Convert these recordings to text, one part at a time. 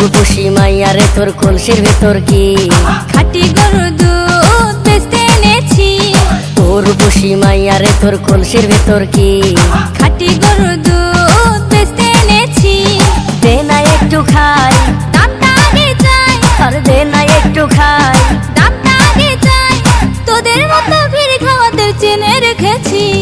রূপসী মাইয়ারে তোর কলসির ভেতর কি? খাটি গরুর দুধ বেচতে এনেছি। রূপসী মাইয়ারে তোর কলসির ভেতর কি? খাটি গরুর দুধ বেচতে এনেছি। দে না একটু খাই। দামটা আগে চাই। আর দে না একটু খাই। দামটা আগে চাই। তোদের মতো ভিড় খাওয়াদের চেনে রেখেছি।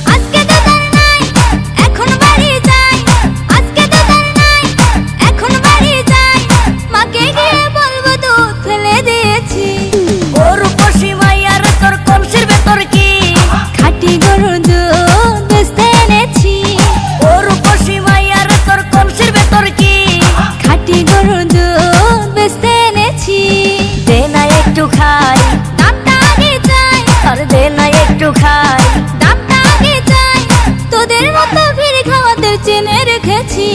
মতো ভিড় খাওয়াতে চেনে রেখেছি।